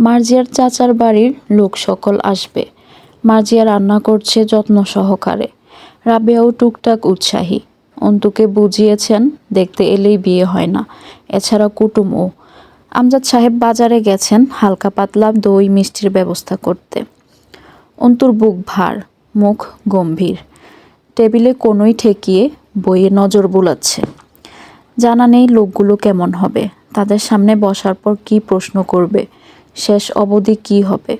মার্জিয়ার চাচার বাড়ির লোক সকল আসবে। মার্জিয়া রান্না করছে যত্ন সহকারে। রাবেয়াও টুকটাক উৎসাহী। অন্তুকে বুঝিয়েছেন, দেখতে এলেই বিয়ে হয় না। এছাড়া কুটুমও আমজাদ সাহেব বাজারে গেছেন হালকা পাতলা দই মিষ্টির ব্যবস্থা করতে। অন্তুর বুক ভার, মুখ গম্ভীর। টেবিলে কোনোই ঠেকিয়ে বইয়ে নজর বুলাচ্ছে। জানা নেই লোকগুলো কেমন হবে। তাদের সামনে বসার পর কি প্রশ্ন করবে? শেষ অবধি কি হবে?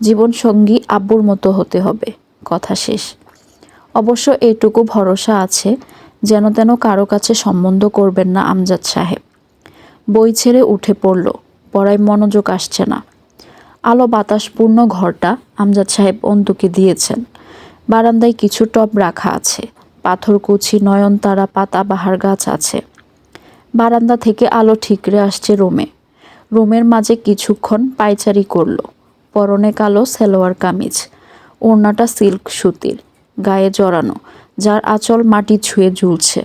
জীবনসঙ্গী আব্বুর মতো হতে হবে। কথা শেষ। অবশ্য এইটুকু ভরসা আছে যেন তেন কারও কাছে সম্বন্ধ করবেন না আমজাদ সাহেব। বই ছেড়ে উঠে পড়ল, পড়ায় মনোযোগ আসছে না। আলো বাতাসপূর্ণ ঘরটা আমজাদ সাহেব অন্তুকে দিয়েছেন। বারান্দায় কিছু টব রাখা আছে পাথরকুচি নয়নতারা, পাতা বাহার গাছ আছে। বারান্দা থেকে আলো ঠিকরে আসছে রুমে। রুমের মাঝে কিছুক্ষণ পায়চারি করল। পরনে কালো সালোয়ার কামিজ, ওড়নাটা সিল্ক সুতির, গায়ে জড়ানো, যার আঁচল মাটি ছুঁয়ে ঝুলছে।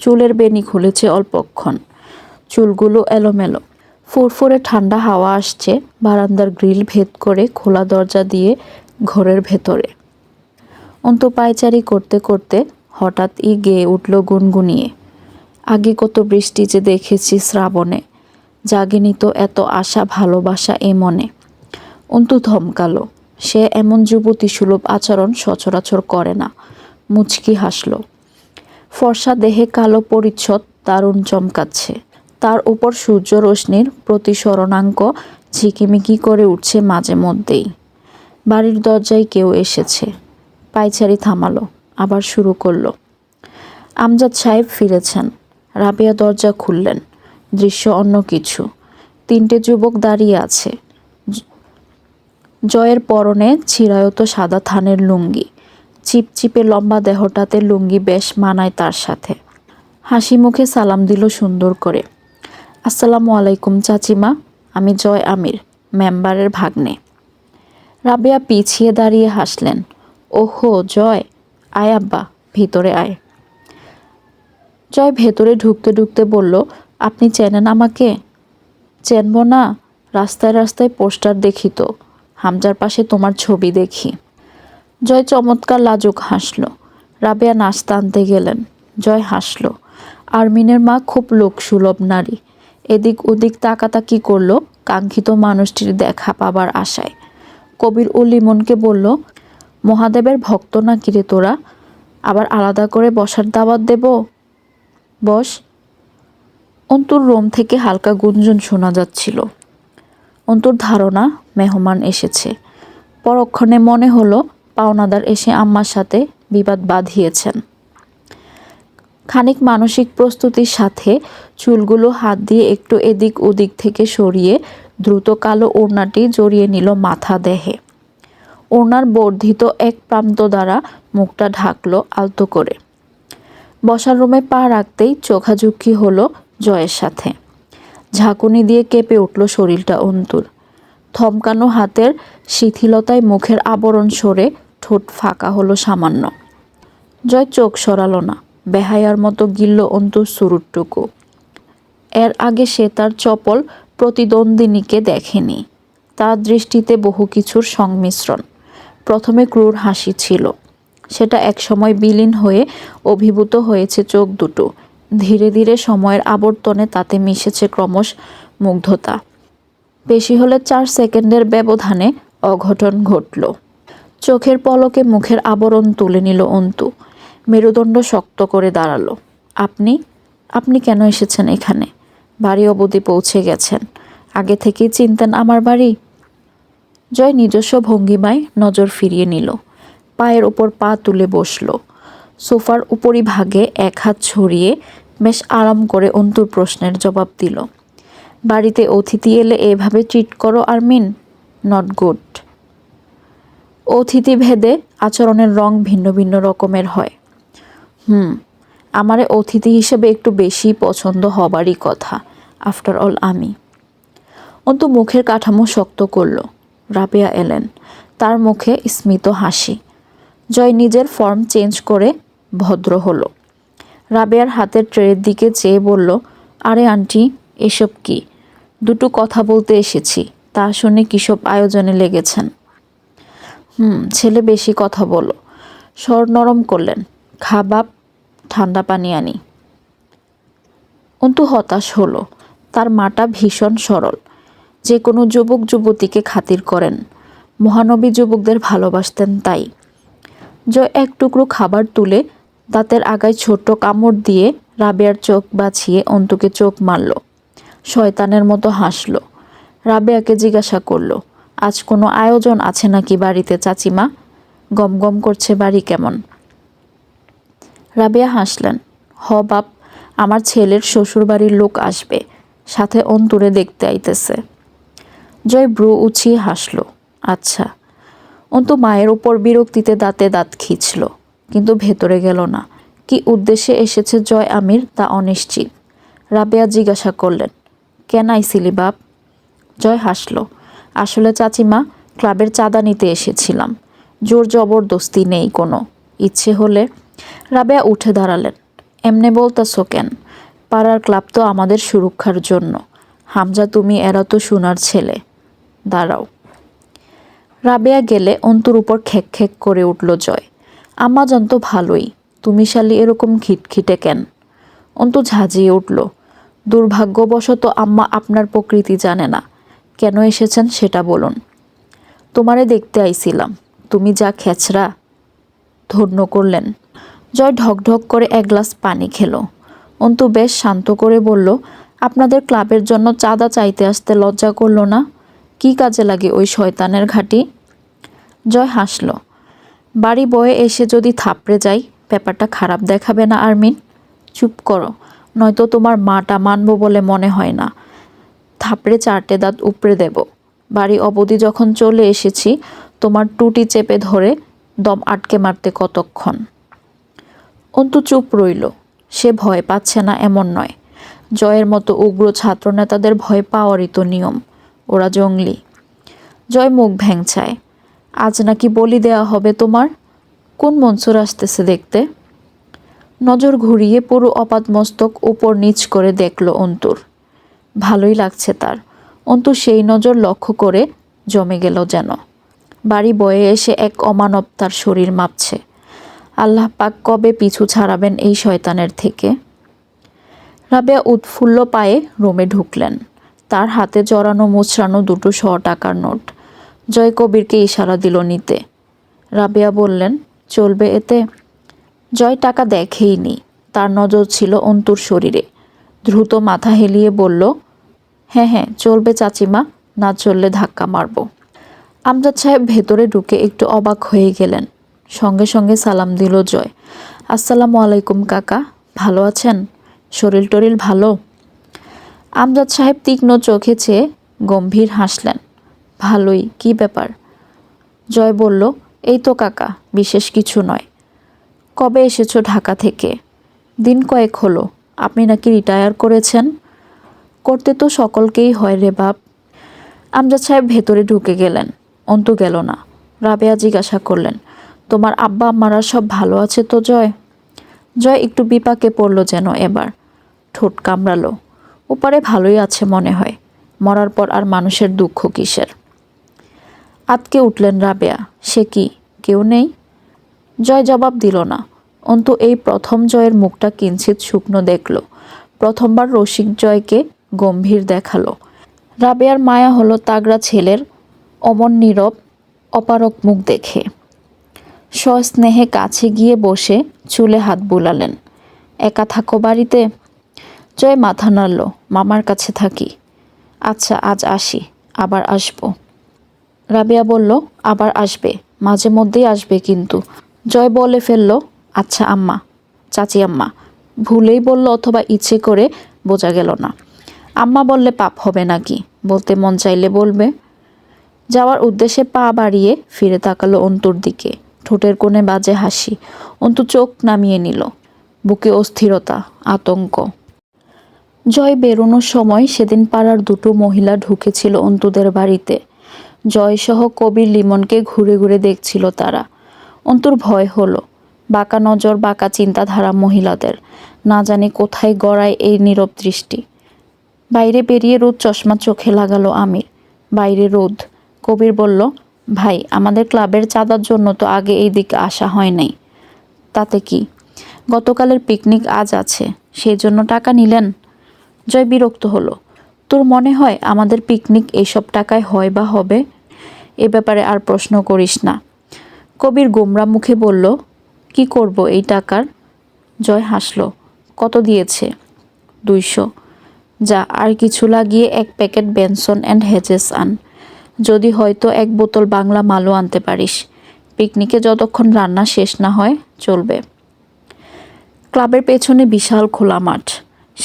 চুলের বেনি খুলেছে অল্পক্ষণ। চুলগুলো এলোমেলো। ফুরফুরে ঠান্ডা হাওয়া আসছে বারান্দার গ্রিল ভেদ করে খোলা দরজা দিয়ে ঘরের ভেতরে। অন্ত পায়চারি করতে করতে হঠাৎ ই গেয়ে উঠল গুনগুনিয়ে। আগে কত বৃষ্টি যে দেখেছি শ্রাবণে। জাগেনি তো এত আশা ভালোবাসা এ মনে। অন্তু ধমকালো, সে এমন যুবতী সুলভ আচরণ সচরাচর করে না, মুচকি হাসল। ফর্সা দেহে কালো পরিচ্ছদ দারুণ চমকাচ্ছে। তার উপর সূর্য রশ্মির প্রতিসরণাঙ্ক ঝিকিমিকি করে উঠছে মাঝে মধ্যেই। বাড়ির দরজায় কেউ এসেছে। পায়চারি থামালো, আবার শুরু করল। আমজাদ সাহেব ফিরেছেন। রাবিয়া দরজা খুললেন। দৃশ্য অন্য কিছু। তিনটে যুবক দাঁড়িয়ে আছে। জয়ের পরনে ছিড়ায়ত সাদা থানের লুঙ্গি। চিপচিপে লম্বা দেহটাতে লুঙ্গি বেশ মানায় তার সাথে। হাসি মুখে সালাম দিল সুন্দর করে। আসসালামু আলাইকুম চাচিমা, আমি জয় আমির, মেম্বারের ভাগ্নে। রাবেয়া পিছিয়ে দাঁড়িয়ে হাসলেন। ওহো, জয়, আয় আব্বা, ভিতরে আয়। জয় ভেতরে ঢুকতে ঢুকতে বলল আপনি চেনেন আমাকে? চেনব না, রাস্তায় রাস্তায় পোস্টার দেখি তো, হামজার পাশে তোমার ছবি দেখি। জয় চমৎকার লাজুক হাসল। রাবেয়া নাস্তা আনতে গেলেন। জয় হাসল। আরমিনের মা খুব লোকসুলভ নারী। এদিক ওদিক তাকাতাকি করল কাঙ্ক্ষিত মানুষটির দেখা পাবার আশায়। কবির ও লিমনকে বলল, মহাদেবের ভক্ত না কিরে তোরা? আবার আলাদা করে বসার দাওয়াত দেব? বস অন্তুর রোম থেকে হালকা গুঞ্জন শোনা যাচ্ছিল। অন্তুর ধারণা, মেহমান এসেছে। পরক্ষণে মনে হলো, পাওনাদার এসে আম্মার সাথে বিবাদ বাঁধিয়েছেন। খানিক মানসিক প্রস্তুতির সাথে চুলগুলো হাত দিয়ে একটু এদিক ওদিক থেকে সরিয়ে দ্রুত কালো ওড়নাটি জড়িয়ে নিল মাথা দেহে। ওড়নার বর্ধিত এক প্রান্ত দ্বারা মুখটা ঢাকলো আলতো করে। বসার রুমে পা রাখতেই চোখাঝুঁকি হলো জয়ের সাথে। ঝাঁকুনি দিয়ে কেঁপে উঠল শরীরটা অন্তুর। থমকানো হাতের শিথিলতায় মুখের আবরণ সরে ঠোঁট ফাঁকা হলো সামান্য। জয় চোখ সরালো না, বেহায়ার মতো গিলল অন্তুর সুরুটটুকু এর আগে সে তার চপল প্রতিদ্বন্দ্বিনীকে দেখেনি। তার দৃষ্টিতে বহু কিছুর সংমিশ্রণ। প্রথমে ক্রূর হাসি ছিল। সেটা একসময় বিলীন হয়ে অভিভূত হয়েছে চোখ দুটো। ধীরে ধীরে সময়ের আবর্তনে তাতে মিশেছে ক্রমশ মুগ্ধতা। বেশি হলে চার সেকেন্ডের ব্যবধানে অঘটন ঘটল। চোখের পলকে মুখের আবরণ তুলে নিল অন্তু। মেরুদণ্ড শক্ত করে দাঁড়াল। আপনি? আপনি কেন এসেছেন এখানে? বাড়ি অবধি পৌঁছে গেছেন। আগে থেকেই চিনতেন আমার বাড়ি? জয় নিজস্ব ভঙ্গিমায় নজর ফিরিয়ে নিল। পায়ের ওপর পা তুলে বসল। সোফার উপরিভাগে এক হাত ছড়িয়ে বেশ আরাম করে অন্তুর প্রশ্নের জবাব দিল। বাড়িতে অতিথি এলে এভাবে ট্রিট করো আরমিন? Not good. অতিথি ভেদে আচরণের রং ভিন্ন ভিন্ন রকমের হয়। হুম, আমারে অতিথি হিসেবে একটু বেশি পছন্দ হবারই কথা, আফটার অল আমি। অন্তু মুখের কাঠামো শক্ত করল। রাবেয়া এলেন। তার মুখে স্মিত হাসি। জয় নিজের ফর্ম চেঞ্জ করে ভদ্র হলো। রাবেয়ার হাতের ট্রের দিকে চেয়ে বলল, আরে আন্টি, এসব কি? দুটো কথা বলতে এসেছি, তা শুনে কিসব আয়োজনে লেগেছেন? হুম, ছেলে বেশি কথা বলো। স্বর নরম করলেন। খাবাব ঠান্ডা পানি আনি। অন্তু হতাশ হলো। তার মাটা ভীষণ সরল। যে কোনো যুবক যুবতীকে খাতির করেন। মহানবী যুবকদের ভালোবাসতেন তাই। জয় এক টুকরো খাবার তুলে দাঁতের আগায় ছোট্ট কামড় দিয়ে রাবেয়ার চোখ বাছিয়ে অন্তুকে চোখ মারল। শয়তানের মতো হাসল। রাবেয়াকে জিজ্ঞাসা করল, আজ কোনো আয়োজন আছে নাকি বাড়িতে, চাচিমা? গম গম করছে বাড়ি কেমন? রাবেয়া হাসলেন, হ বাপ, আমার ছেলের শ্বশুরবাড়ির লোক আসবে, সাথে অন্তরে দেখতে আইতেছে। জয় ব্রু উছিয়ে হাসলো আচ্ছা। অন্তু মায়ের ওপর বিরক্তিতে দাঁতে দাঁত খিঁচল। কিন্তু ভেতরে গেল না। কি উদ্দেশ্যে এসেছে জয় আমির তা অনিশ্চিত। রাবেয়া জিজ্ঞাসা করলেন, কেন আইছিলি বাপ? জয় হাসল, আসলে চাচিমা, ক্লাবের চাঁদা নিতে এসেছিলাম। জোর জবরদস্তি নেই কোনো। ইচ্ছে হলে রাবেয়া উঠে দাঁড়ালেন, এমনে বলতাছো কেন? পাড়ার ক্লাব তো আমাদের সুরক্ষার জন্য। হামজা, তুমি, এরা তো সোনার ছেলে। দাঁড়াও রাবেয়া গেলে অন্তুর উপর খেক খেক করে উঠল জয়। আম্মা জানতো ভালোই, তুমি শালি এরকম খিটখিটে কেন? অন্তু ঝাঁঝিয়ে উঠল, দুর্ভাগ্যবশত আম্মা আপনার প্রকৃতি জানে না, কেন এসেছেন সেটা বলুন। তোমারে দেখতে আইছিলাম, তুমি যা খেচরা ধন্য করলেন। জয় ঢকঢক করে এক গ্লাস পানি খেলো। অন্তু বেশ শান্ত করে বলল, আপনাদের ক্লাবের জন্য চাঁদা চাইতে আসতে লজ্জা করল না? কি কাজে লাগে ওই শয়তানের ঘাটি? জয় হাসল বাড়ি বয়ে এসে যদি থাপড়ে যাই, ব্যাপারটা খারাপ দেখাবে না আরমিন। চুপ করো, নয়তো তোমার মাটা মানবো বলে মনে হয় না। থাপড়ে চারটে দাঁত উপড়ে দেব। বাড়ি অবধি যখন চলে এসেছি, তোমার টুটি চেপে ধরে দম আটকে মারতে কতক্ষণ? অন্তু চুপ রইল। সে ভয় পাচ্ছে না এমন নয়। জয়ের মতো উগ্র ছাত্রনেতাদের ভয় পাওয়ারই তো নিয়ম। ওরা জঙ্গলি। জয় মুখ ভ্যাংচায় আজ নাকি বলি দেয়া হবে তোমার? কোন মনসুর আসতেছে দেখতে? নজর ঘুরিয়ে পুরো অপাত মস্তক উপর নিচ করে দেখল অন্তুর। ভালোই লাগছে তার। অন্তু সেই নজর লক্ষ্য করে জমে গেল যেন। বাড়ি বয়ে এসে এক অমানব তার শরীর মাপছে। আল্লাহ পাক কবে পিছু ছাড়াবেন এই শয়তানের থেকে? রাবেয়া উৎফুল্ল পায়ে রুমে ঢুকলেন। তার হাতে জড়ানো মুচড়ানো দুটো শ টাকার নোট। জয় কবিরকে ইশারা দিল নিতে। রাবেয়া বললেন, চলবে এতে? জয় টাকা দেখেইনি তার নজর ছিল অন্তুর শরীরে। দ্রুত মাথা হেলিয়ে বলল হ্যাঁ হ্যাঁ চলবে চাচিমা, না চললে ধাক্কা মারব। আমজাদ সাহেব ভেতরে ঢুকে একটু অবাক হয়ে গেলেন। সঙ্গে সঙ্গে সালাম দিল জয়। আসসালামু আলাইকুম কাকা, ভালো আছেন? শরীর টরিল ভালো? আমজাদ সাহেব তীক্ষ্ণ চোখে চেয়ে গম্ভীর হাসলেন। ভালোই, কি ব্যাপার? জয় বলল, এই তো কাকা, বিশেষ কিছু নয়। কবে এসেছ ঢাকা থেকে? দিন কয়েক হলো, আপনি নাকি রিটায়ার করেছেন? করতে তো সকলকেই হয় রে বাপ। আমজাদ সাহেব ভেতরে ঢুকে গেলেন, অন্তু গেল না। রাবেয়া জিজ্ঞাসা করলেন, তোমার আব্বা, আম্মারা সব ভালো আছে তো, জয়? জয় একটু বিপাকে পড়ল যেন এবার। ঠোঁট কামড়ালো। ওপারে ভালোই আছে মনে হয়। মরার পর আর মানুষের দুঃখ কিসের? আতকে উঠলেন রাবেয়া। সে কি? কেউ নেই? জয় জবাব দিল না। অন্তু এই প্রথম জয়ের মুখটা কিঞ্চিত শুকনো দেখল। প্রথমবার রসিক জয়কে গম্ভীর দেখাল। রাবেয়ার মায়া হলো তাগড়া ছেলের অমন নীরব, অপারক মুখ দেখে। সস্নেহে কাছে গিয়ে বসে চুলে হাত বুলালেন। একা থাকো বাড়িতে? জয় মাথা নাড়ল, মামার কাছে থাকি। আচ্ছা আজ আসি, আবার আসব। রাবিয়া বলল, আবার আসবে। মাঝে মধ্যেই আসবে কিন্তু। জয় বলে ফেলল আচ্ছা আম্মা, চাচি আম্মা। ভুলেই বলল অথবা ইচ্ছে করে বোঝা গেল না। আম্মা বললে, পাপ হবে নাকি? বলতে মন চাইলে বলবে। যাওয়ার উদ্দেশ্যে পা বাড়িয়ে ফিরে তাকালো অন্তুর দিকে। ঠোঁটের কোণে বাজে হাসি। অন্তু চোখ নামিয়ে নিল। বুকে অস্থিরতা, আতঙ্ক। জয় বেরোনোর সময় সেদিন পাড়ার দুটো মহিলা ঢুকেছিল অন্তুদের বাড়িতে। জয়সহ কবির লিমনকে ঘুরে ঘুরে দেখছিল তারা। অন্তুর ভয় হলো। বাঁকা নজর, বাঁকা চিন্তাধারা মহিলাদের। না জানি কোথায় গড়ায় এই নীরব দৃষ্টি। বাইরে বেরিয়ে রোদ চশমা চোখে লাগালো আমির। বাইরে রোদ। কবির বলল, ভাই, আমাদের ক্লাবের চাঁদার জন্য তো আগে এই দিকে আসা হয় নাই। তাতে কি? গতকালের পিকনিক আজ আছে। সেই জন্য টাকা নিলেন? জয় বিরক্ত হলো। তোর মনে হয় আমাদের পিকনিক এইসব টাকায় হয় বা হবে? এ ব্যাপারে আর প্রশ্ন করিস না। কবির গোমরা মুখে বলল, কি করব এই টাকার? জয় হাসলো, কত দিয়েছে? দুইশো। যা, আর কিছু লাগিয়ে এক প্যাকেট বেনসন অ্যান্ড হেজেস আন। যদি হয়তো এক বোতল বাংলা মালও আনতে পারিস। পিকনিকে যতক্ষণ রান্না শেষ না হয় চলবে। ক্লাবের পেছনে বিশাল খোলা মাঠ।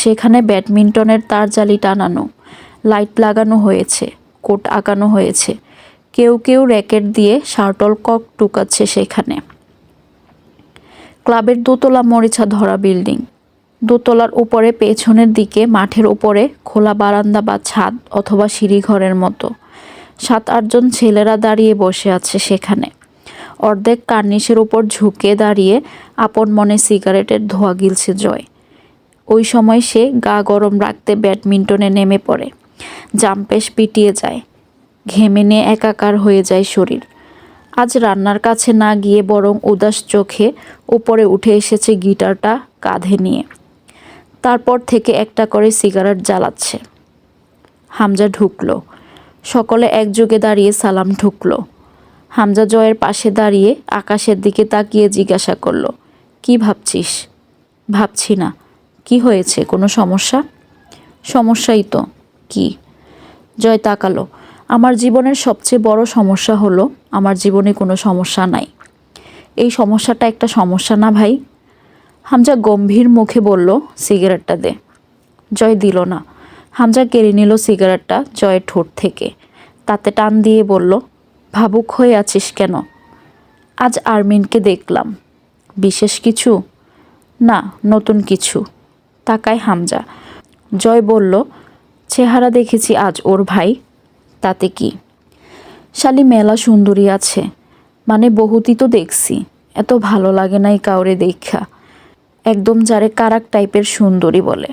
সেখানে ব্যাডমিন্টনের তার জালি টানানো, লাইট লাগানো হয়েছে, কোট আঁকানো হয়েছে। কেউ কেউ র্যাকেট দিয়ে শার্টল কক টুকাচ্ছে সেখানে। ক্লাবের দোতলা মরিচা ধরা বিল্ডিং। দোতলার উপরে পেছনের দিকে মাঠের উপরে খোলা বারান্দা বা ছাদ অথবা সিঁড়িঘরের মতো। সাত আটজন ছেলেরা দাঁড়িয়ে বসে আছে সেখানে। অর্ধেক কার্নিশের উপর ঝুঁকে দাঁড়িয়ে আপন মনে সিগারেটের ধোয়া গিলছে জয়। ওই সময় সে গা গরম রাখতে ব্যাডমিন্টনে নেমে পড়ে। জাম্পেশ পিটিয়ে যায়। ঘেমে নিয়ে একাকার হয়ে যায় শরীর। আজ রান্নার কাছে না গিয়ে বরং উদাস চোখে উপরে উঠে এসেছে গিটারটা কাঁধে নিয়ে। তারপর থেকে একটা করে সিগারেট জ্বালাচ্ছে। হামজা ঢুকলো। সকলে একযোগে দাঁড়িয়ে সালাম ঢুকলো হামজা জয়ের পাশে দাঁড়িয়ে আকাশের দিকে তাকিয়ে জিজ্ঞাসা করল, কি ভাবছিস? ভাবছি না। কি হয়েছে? কোনো সমস্যা? সমস্যাই তো। কি? জয়, তাকালো। আমার জীবনের সবচেয়ে বড় সমস্যা হলো, আমার জীবনে কোনো সমস্যা নাই। এই সমস্যাটা একটা সমস্যা না ভাই? হামজা গম্ভীর মুখে বলল, সিগারেটটা দে। জয় দিল না। হামজা কেড়ে নিল সিগারেটটা জয়ের ঠোঁট থেকে। তাতে টান দিয়ে বলল, ভাবুক হয়ে আছিস কেন? আজ আরমিনকে দেখলাম। বিশেষ কিছু? না, নতুন কিছু। তাকায় হামজা। জয় বলল, চেহারা দেখেছি আজ ওর ভাই, তাতে কি? শালি মেলা সুন্দরী আছে মানে বহুতই তো দেখছি, এত ভালো লাগে নাই কাউরে দেখা। একদম যারে কারাক টাইপের সুন্দরী বলে।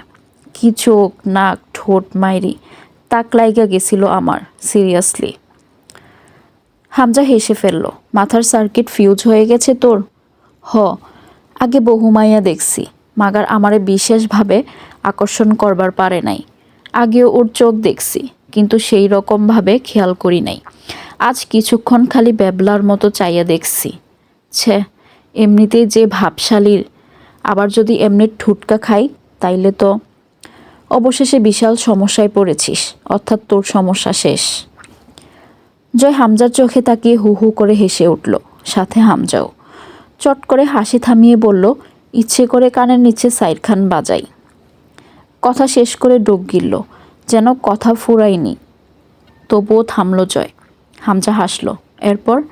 কি চোখ, নাক, ঠোঁট, মাইরি, তাক লাইগা গেছিল আমার, সিরিয়াসলি। হামজা হেসে ফেলল, মাথার সার্কিট ফিউজ হয়ে গেছে তোর? হ, আগে বহু মাইয়া দেখছি মাগার আমারে বিশেষভাবে আকর্ষণ করবার পারে নাই। আগেও ওর চোখ দেখছি, কিন্তু সেই রকমভাবে খেয়াল করি নাই। আজ কিছুক্ষণ খালি ব্যাবলার মতো চাইয়া দেখছি। ছে, এমনিতেই যে ভাবশালীর। আবার যদি এমনি ঠুটকা খাই, তাইলে তো অবশেষে বিশাল সমস্যায় পড়েছিস, অর্থাৎ তোর সমস্যা শেষ। জয় হামজার চোখে তাকিয়ে হু হু করে হেসে উঠল, সাথে হামজাও। চট করে হাসি থামিয়ে বলল ইচ্ছে করে কানের নিচে সাইড খান বাজাই। কথা শেষ করে ডোক গিলল, যেন কথা ফুরায়নি। তবুও থামল জয়। হামজা হাসল। এরপর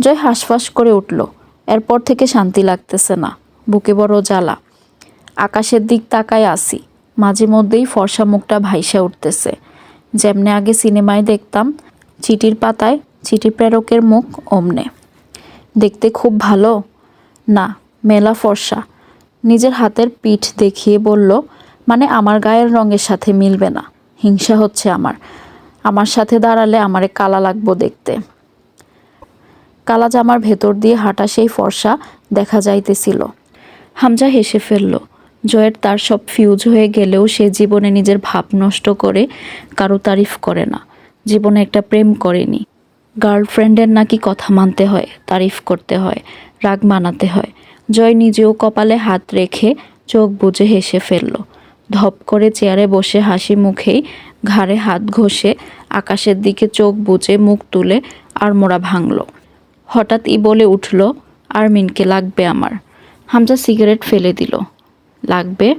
জয় হাঁসফাঁস করে উঠল। এরপর থেকে শান্তি লাগতেছে না। বুকে বড় জ্বালা। আকাশের দিক তাকায় আসি। মাঝে মধ্যেই ফর্সা মুখটা ভাইসা উঠতেছে। যেমনে আগে সিনেমায় দেখতাম, চিঠির পাতায় চিঠি প্রেরকের মুখ অমনে। দেখতে খুব ভালো? না মেলা ফর্সা। নিজের হাতের পিঠ দেখিয়ে বলল মানে আমার গায়ের রঙের সাথে মিলবে না। হিংসা হচ্ছে আমার। আমার সাথে দাঁড়ালে আমারে কালা লাগবো দেখতে কালা জামার ভেতর দিয়ে হাঁটা সেই ফর্সা দেখা যাইতেছিল। হামজা হেসে ফেলল, জয়ের তার সব ফিউজ হয়ে গেলেও সে জীবনে নিজের ভাব নষ্ট করে কারও তারিফ করে না। জীবনে একটা প্রেম করেনি। গার্লফ্রেন্ডের নাকি কথা মানতে হয়, তারিফ করতে হয়, রাগ মানাতে হয়। জয় নিজেও কপালে হাত রেখে চোখ বুজে হেসে ফেলল। ধপ করে চেয়ারে বসে হাসি মুখেই ঘাড়ে হাত ঘষে আকাশের দিকে চোখ বুজে মুখ তুলে আর মোড়া ভাঙল। হঠাৎ ই বলে উঠল, আরমিনকে লাগবে আমার। হামজা সিগারেট ফেলে দিল। লাগবে?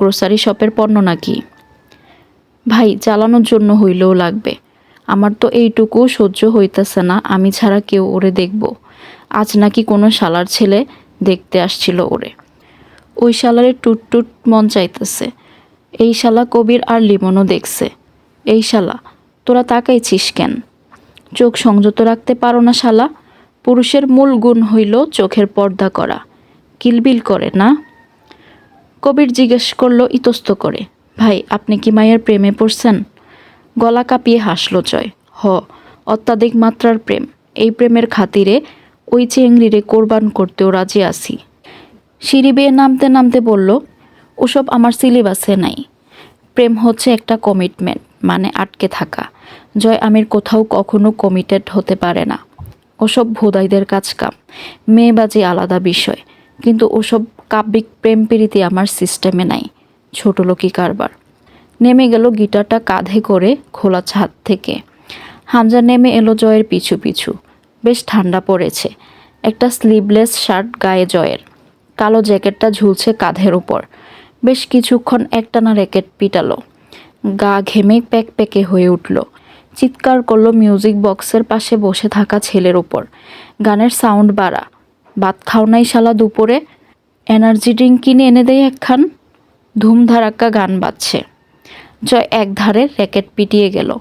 গ্রোসারি শপের পণ্য নাকি? ভাই, চালানোর জন্য হইলেও লাগবে। আমার তো এইটুকু সহ্য হইতেছে না, আমি ছাড়া কেউ ওরে দেখব। আজ নাকি কোনো শালার ছেলে দেখতে আসছিল ওরে। ওই শালারে টুট টুট মন চাইতেছে। এই শালা কবির আর লিমনও দেখছে। এই শালা, তোরা তাকাইছিস কেন? চোখ সংযত রাখতে পারো না শালা। পুরুষের মূল গুণ হইল চোখের পর্দা করা। কিলবিল করে, না? কবির জিজ্ঞেস করল ইতস্ত করে, ভাই, আপনি কি মায়ের প্রেমে পড়ছেন? গলা কাঁপিয়ে হাসলো জয়। হ, অত্যাধিক মাত্রার প্রেম। এই প্রেমের খাতিরে ওই চেংড়িরে কোরবান করতেও রাজি আছি। সিঁড়ি বেয়ে নামতে নামতে বলল, ওসব আমার সিলেবাসে নাই। প্রেম হচ্ছে একটা কমিটমেন্ট মানে আটকে থাকা। জয় আমির কোথাও কখনো কমিটেড হতে পারে না। ওসব ভোদাইদের কাজ কাম মেয়ে মেয়েবাজি আলাদা বিষয়। কিন্তু ওসব কাব্যিক প্রেম প্রীতি আমার সিস্টেমে নাই, ছোট লোকই কারবার। নেমে গেল গিটারটা কাঁধে করে খোলা ছাদ থেকে। হামজা নেমে এলো জয়ের পিছু পিছু। বেশ ঠান্ডা পড়েছে। একটা স্লিভলেস শার্ট গায়ে জয়ের। কালো জ্যাকেটটা ঝুলছে কাঁধের উপর। বেশ কিছুক্ষণ একটানা র্যাকেট পিটালো। গা ঘেমে প্যাক প্যাকে হয়ে উঠল। চিৎকার করল মিউজিক বক্সের পাশে বসে থাকা ছেলের উপর। গানের সাউন্ড বাড়া। ভাত খাও নাই শালা দুপুরে। এনার্জি ড্রিঙ্ক কিনে এনে দেয় একখান। ধুমধারাক্কা গান বাজছে। জয় এক ধারে র্যাকেট পিটিয়ে গেল।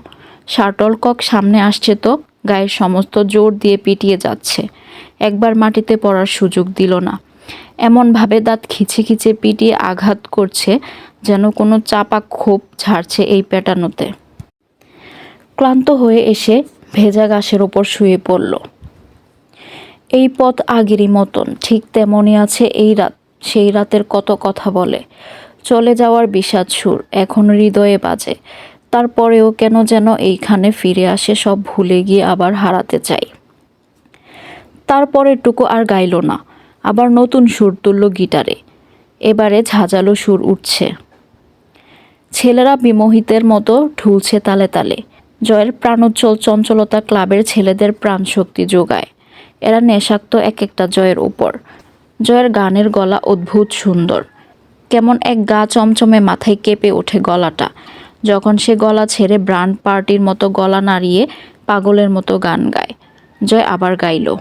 শার্টল কক সামনে আসছে তো। গায়ের সমস্ত জোর দিয়ে পিটিয়ে যাচ্ছে। একবার মাটিতে পড়ার সুযোগ দিল না। এমনভাবে দাঁত খিচে খিচে পিটিয়ে আঘাত করছে যেন কোনো চাপা ক্ষোভ ঝাড়ছে এই প্যাটানোতে। ক্লান্ত হয়ে এসে ভেজা ঘাসের ওপর শুয়ে পড়ল। এই পথ আগেরই মতন, ঠিক তেমনই আছে এই রাত, সেই রাতের কত কথা বলে। চলে যাওয়ার বিষাদ সুর, এখন হৃদয়ে বাজে। তারপরেও কেন যেন এইখানে ফিরে আসে সব ভুলে গিয়ে আবার হারাতে চাই। তারপরেরটুকু আর গাইল না, আবার নতুন সুর তুলল গিটারে। এবারে ঝাঁঝালো সুর উঠছে। ছেলেরা বিমোহিতের মতো ঢুলছে তালে তালে। জয়ের প্রাণোজ্জ্বল চঞ্চলতা ক্লাবের ছেলেদের প্রাণশক্তি যোগায়। এরা নেশাক্ত এক একটা জয়ের উপর। জয়ের গানের গলা অদ্ভুত সুন্দর। কেমন এক গা চমচমে মাথায় কেঁপে ওঠে গলাটা। যখন সে গলা ছেড়ে ব্রান্ড পার্টির মতো গলা নাড়িয়ে পাগলের মতো গান গায়। জয় আবার গাইল।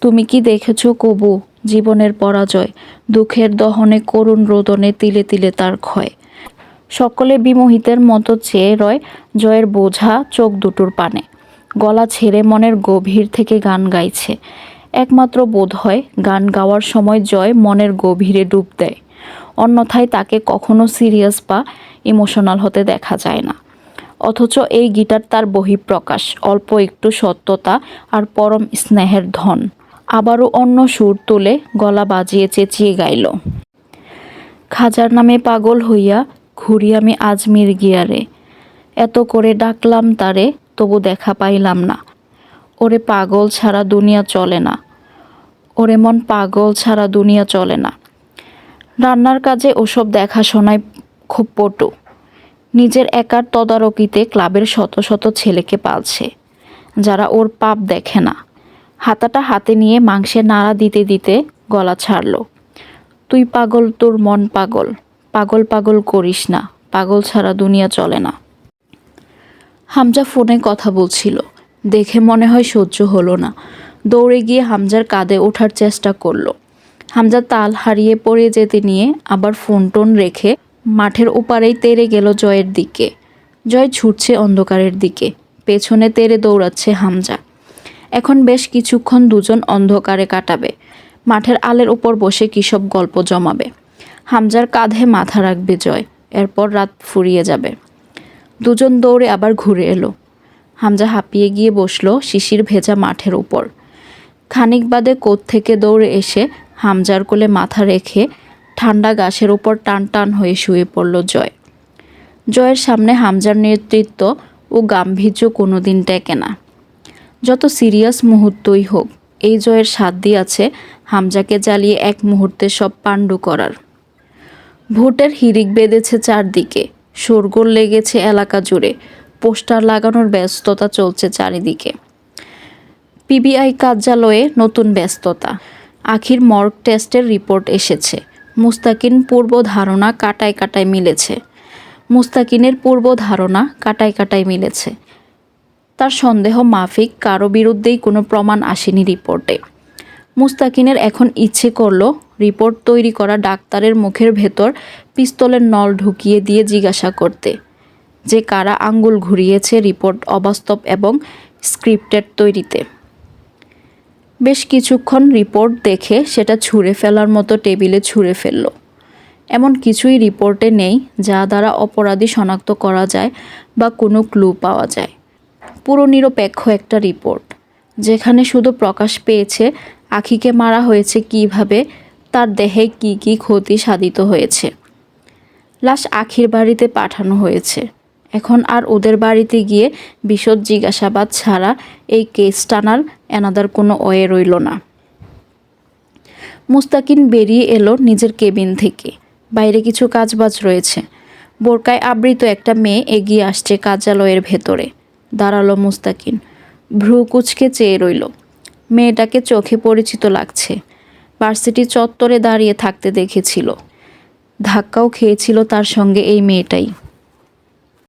তুমি কি দেখেছ কবু? জীবনের পরাজয়। দুঃখের দহনে করুণ রোদনে তিলে তিলে তার ক্ষয়। সকলে বিমোহিতের মতো চেয়ে রয় জয়ের বোঝা চোখ দুটোর পানে। গলা ছেড়ে মনের গভীর থেকে গান গাইছে। একমাত্র বোধ হয় গান গাওয়ার সময় জয় মনের গভীরে ডুব দেয়। অন্যথায় তাকে কখনো সিরিয়াস বা ইমোশনাল হতে দেখা যায় না। অথচ এই গিটার তার বহিঃপ্রকাশ, অল্প একটু সত্যতা আর পরম স্নেহের ধন। আবারও অন্য সুর তুলে গলা বাজিয়ে চেঁচিয়ে গাইল। খাজার নামে পাগল হইয়া ঘুরি আমি আজমির গিয়ারে। এত করে ডাকলাম তারে, তবু দেখা পাইলাম না। ওরে পাগল ছাড়া দুনিয়া চলে না। ওরে মন পাগল ছাড়া দুনিয়া চলে না। রান্নার কাজে ওসব দেখাশোনায় খুব পটু। নিজের একার তদারকিতে ক্লাবের শত শত ছেলেকে পালছে, যারা ওর পাপ দেখে না। হাতাটা হাতে নিয়ে মাংসে নাড়া দিতে দিতে গলা ছাড়ল। তুই পাগল, তোর মন পাগল। পাগল পাগল করিস না, পাগল ছাড়া দুনিয়া চলে না। হামজা ফোনে কথা বলছিল। দেখে মনে হয় সহ্য হলো না। দৌড়ে গিয়ে হামজার কাঁধে ওঠার চেষ্টা করল। হামজা তাল হারিয়ে পড়ে যেতে নিয়ে আবার ফোন টোন রেখে মাঠের ওপারেই তেরে গেল জয়ের দিকে। জয় ছুটছে অন্ধকারের দিকে। পেছনে তেরে দৌড়াচ্ছে হামজা। এখন বেশ কিছুক্ষণ দুজন অন্ধকারে কাটাবে। মাঠের আলের ওপর বসে কিসব গল্প জমাবে। হামজার কাঁধে মাথা রাখবে জয়। এরপর রাত ফুরিয়ে যাবে। দুজন দৌড়ে আবার ঘুরে এলো। হামজা হাঁপিয়ে গিয়ে বসল শিশির ভেজা মাঠের উপর খানিক বাদে কোত থেকে দৌড়ে এসে হামজার কোলে মাথা রেখে ঠান্ডা গাছের উপর টান টান হয়ে শুয়ে পড়ল জয়। জয়ের সামনে হামজার নেতৃত্ব ও গাম্ভীর্য কোনো দিন টেকে না। যত সিরিয়াস মুহূর্তই হোক, এই জয়ের সাধ্যই আছে হামজাকে জ্বালিয়ে এক মুহূর্তে সব পাণ্ডু করার। ভোটের হিরিক বেঁধেছে চারদিকে, শোরগোল লেগেছে এলাকা জুড়ে, পোস্টার লাগানোর ব্যস্ততা চলছে চারিদিকে। পিবিআই কার্যালয়ে নতুন ব্যস্ততা। আখির মর্গ টেস্টের রিপোর্ট এসেছে। মুস্তাকিন পূর্ব ধারণা কাটায় কাটায় মিলেছে। মুস্তাকিনের পূর্ব ধারণা কাটায় কাটায় মিলেছে। তার সন্দেহ মাফিক, কারও বিরুদ্ধেই কোনো প্রমাণ আসেনি রিপোর্টে। মুস্তাকিনের এখন ইচ্ছে করল রিপোর্ট তৈরি করা ডাক্তারের মুখের ভেতর পিস্তলের নল ঢুকিয়ে দিয়ে জিজ্ঞাসা করতে। যে কারা আঙ্গুল ঘুরিয়েছে রিপোর্ট অবাস্তব এবং স্ক্রিপ্টেড তৈরিতে। বেশ কিছুক্ষণ রিপোর্ট দেখে সেটা ছুঁড়ে ফেলার মতো টেবিলে ছুঁড়ে ফেলল। এমন কিছুই রিপোর্টে নেই যা দ্বারা অপরাধী শনাক্ত করা যায় বা কোনো ক্লু পাওয়া যায়। পুরো নিরপেক্ষ একটা রিপোর্ট, যেখানে শুধু প্রকাশ পেয়েছে আখিকে মারা হয়েছে কীভাবে, তার দেহে কি কি ক্ষতি সাধিত হয়েছে। লাশ আখির বাড়িতে পাঠানো হয়েছে। এখন আর ওদের বাড়িতে গিয়ে বিশদ জিজ্ঞাসাবাদ ছাড়া এই কেস টানার এনাদার কোনো ওয়ে রইল না। মুস্তাকিন বেরিয়ে এলো নিজের কেবিন থেকে। বাইরে কিছু কাজবাজ রয়েছে। বোরকায় আবৃত একটা মেয়ে এগিয়ে আসছে কার্যালয়ের ভেতরে। দাঁড়াল মুস্তাকিন। ভ্রু কুচকে চেয়ে রইল। মেয়েটাকে চোখে পরিচিত লাগছে। ভার্সিটি চত্বরে দাঁড়িয়ে থাকতে দেখেছিল। ধাক্কাও খেয়েছিল তার সঙ্গে এই মেয়েটাই।